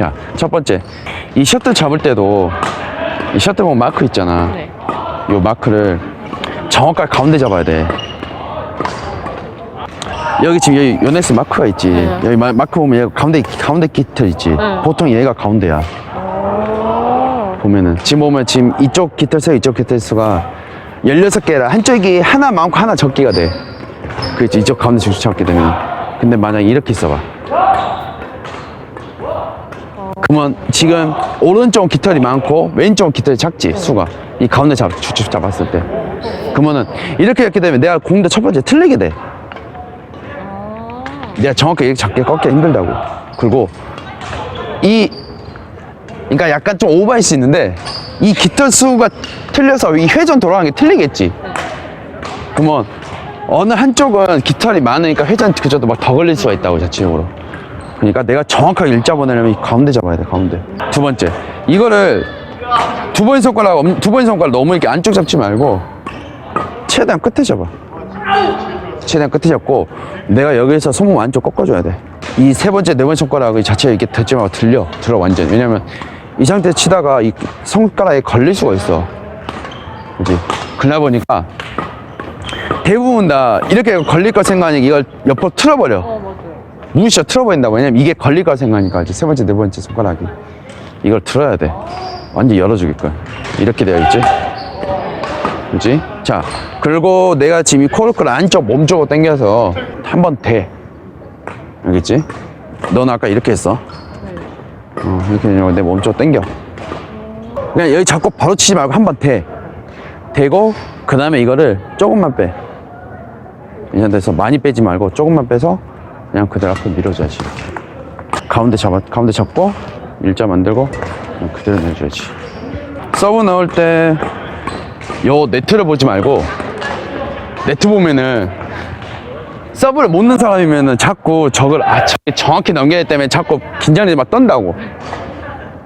자, 첫 번째. 이 셔틀 잡을 때도 이 셔틀 보면 마크 있잖아. 네. 이 마크를 정확하게 가운데 잡아야 돼. 여기 지금 여기 요넥스 마크가 있지. 네. 여기 마, 마크 보면 얘가 가운데 가운데 깃털 있지. 네. 보통 얘가 가운데야. 오. 보면은 지금 보면 지금 이쪽 깃털 수 이쪽 깃털 수가 16개라 한쪽이 하나 많고 하나 적기가 돼. 그렇지 이쪽 가운데 중심 잡게 되면. 근데 만약에 이렇게 있어봐. 그러면 지금 오른쪽 깃털이 많고 왼쪽 깃털이 작지 수가 이 가운데 잡 주축 잡았을 때. 그러면은 이렇게 이렇게 되면 내가 공대 첫 번째 틀리게 돼. 아. 내가 정확하게 이렇게 잡기 꺾기 힘들다고. 그리고 이 그러니까 약간 좀 오버할 수 있는데 이 깃털 수가 틀려서 이 회전 돌아가는 게 틀리겠지. 그러면 어느 한쪽은 깃털이 많으니까 회전 그저도 막 더 걸릴 수가 있다고 자체적으로. 그러니까 내가 정확하게 일자 보내려면 이 가운데 잡아야 돼 가운데. 두 번째 이거를 두 번 손가락 엄- 두 번의 손가락 너무 이렇게 안쪽 잡지 말고 최대한 끝에 잡아. 최대한 끝에 잡고 내가 여기서 손목 안쪽 꺾어줘야 돼. 이 세 번째, 네 번째 손가락이 자체가 이렇게 닿지 말고 들려. 들어, 완전. 왜냐면 이 상태 치다가 이 손가락에 걸릴 수가 있어. 그지? 그러다 보니까 대부분 다 이렇게 걸릴 거 생각하니까 이걸 옆으로 틀어버려. 무시어 틀어버린다고. 왜냐면 이게 걸릴 거 생각하니까 이제 세 번째, 네 번째 손가락이. 이걸 틀어야 돼. 완전 열어주길 거야. 이렇게 되어 있지? 그지? 자, 그리고 내가 지금 이 코르크를 안쪽 몸쪽으로 당겨서 한 번 대. 알겠지? 넌 아까 이렇게 했어. 어, 이렇게 내 몸쪽 당겨. 그냥 여기 잡고 바로 치지 말고 한 번 대. 대고, 그 다음에 이거를 조금만 빼. 이 상태에서 많이 빼지 말고 조금만 빼서 그냥 그대로 앞으로 밀어줘야지. 이렇게. 가운데 잡아, 가운데 잡고, 일자 만들고, 그냥 그대로 내줘야지. 서브 넣을 때, 요 네트를 보지 말고 네트 보면은 서브를 못 넣는 사람이면은 자꾸 저걸 아 저- 정확히 되기 때문에 자꾸 긴장이 막 떤다고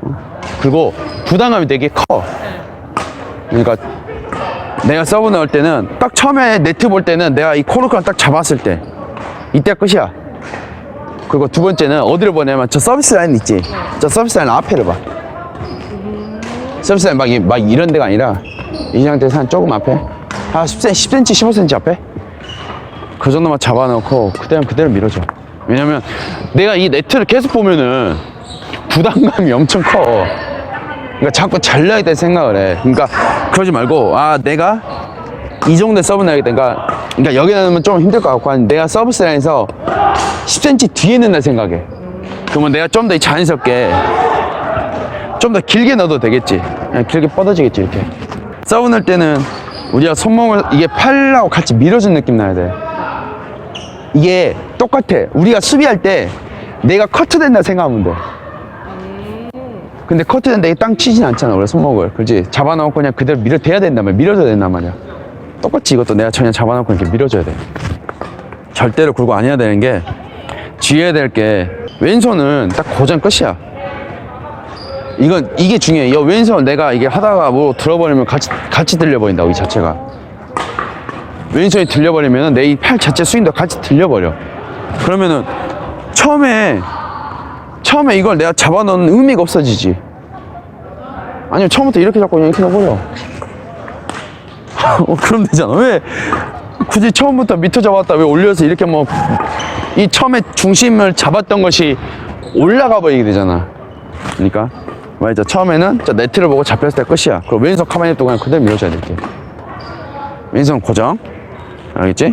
어? 그리고 부담감이 되게 커 그러니까 내가 서브 넣을 때는 딱 처음에 네트 볼 때는 내가 이 코르크를 딱 잡았을 때 이때 끝이야 그리고 두 번째는 어디를 보냐면 저 서비스 라인 있지? 저 서비스 라인 앞에를 봐. 서비스 라인 막, 이- 막 이런 데가 아니라 이 상태에서 한 조금 앞에? 한 10cm, 10cm, 15cm 앞에? 그 정도만 잡아놓고 그대로 그대로 밀어줘. 왜냐면 내가 이 네트를 계속 보면은 부담감이 엄청 커. 그러니까 자꾸 잘려야 될 생각을 해. 그러니까 그러지 말고 아 내가 이 정도의 서브 내야겠다 그러니까, 그러니까 여기 넣으면 좀 힘들 것 같고 한 내가 서비스 라인에서 10cm 뒤에 넣는다 생각해 그러면 내가 좀 더 자연스럽게 좀 더 길게 넣어도 되겠지. 길게 뻗어지겠지, 이렇게. 서브 넣을 때는 우리가 손목을 이게 팔하고 같이 밀어준 느낌 나야 돼. 이게 똑같아. 우리가 수비할 때 내가 커트된다 생각하면 돼. 근데 커트된다 이게 땅 치진 않잖아, 원래 손목을. 그렇지? 잡아놓고 그냥 그대로 밀어 대야 된단 말이야. 밀어줘야 된단 말이야. 똑같이 이것도 내가 전혀 잡아놓고 이렇게 밀어줘야 돼. 절대로 굴고 안 해야 되는 게 주의해야 될 게 왼손은 딱 고정 끝이야. 이건 이게 중요해. 이 왼손 내가 이게 하다가 뭐 들어버리면 같이 같이 들려버린다고 이 자체가. 왼손이 들려버리면 내 이 팔 자체 스윙도 같이 들려버려. 그러면은 처음에 처음에 이걸 내가 잡아놓는 의미가 없어지지. 아니면 처음부터 이렇게 잡고 그냥 이렇게 넣어버려. 어, 그럼 되잖아. 왜 굳이 처음부터 밑에 잡았다 왜 올려서 이렇게 뭐 이 처음에 중심을 잡았던 것이 올라가 버리게 되잖아. 그러니까 말이죠. 처음에는 저 네트를 보고 잡혔을 때 끝이야. 그리고 왼손 가만히 냅두고 그냥 그대로 밀어줘야 돼. 이렇게. 왼손 고정. 알겠지?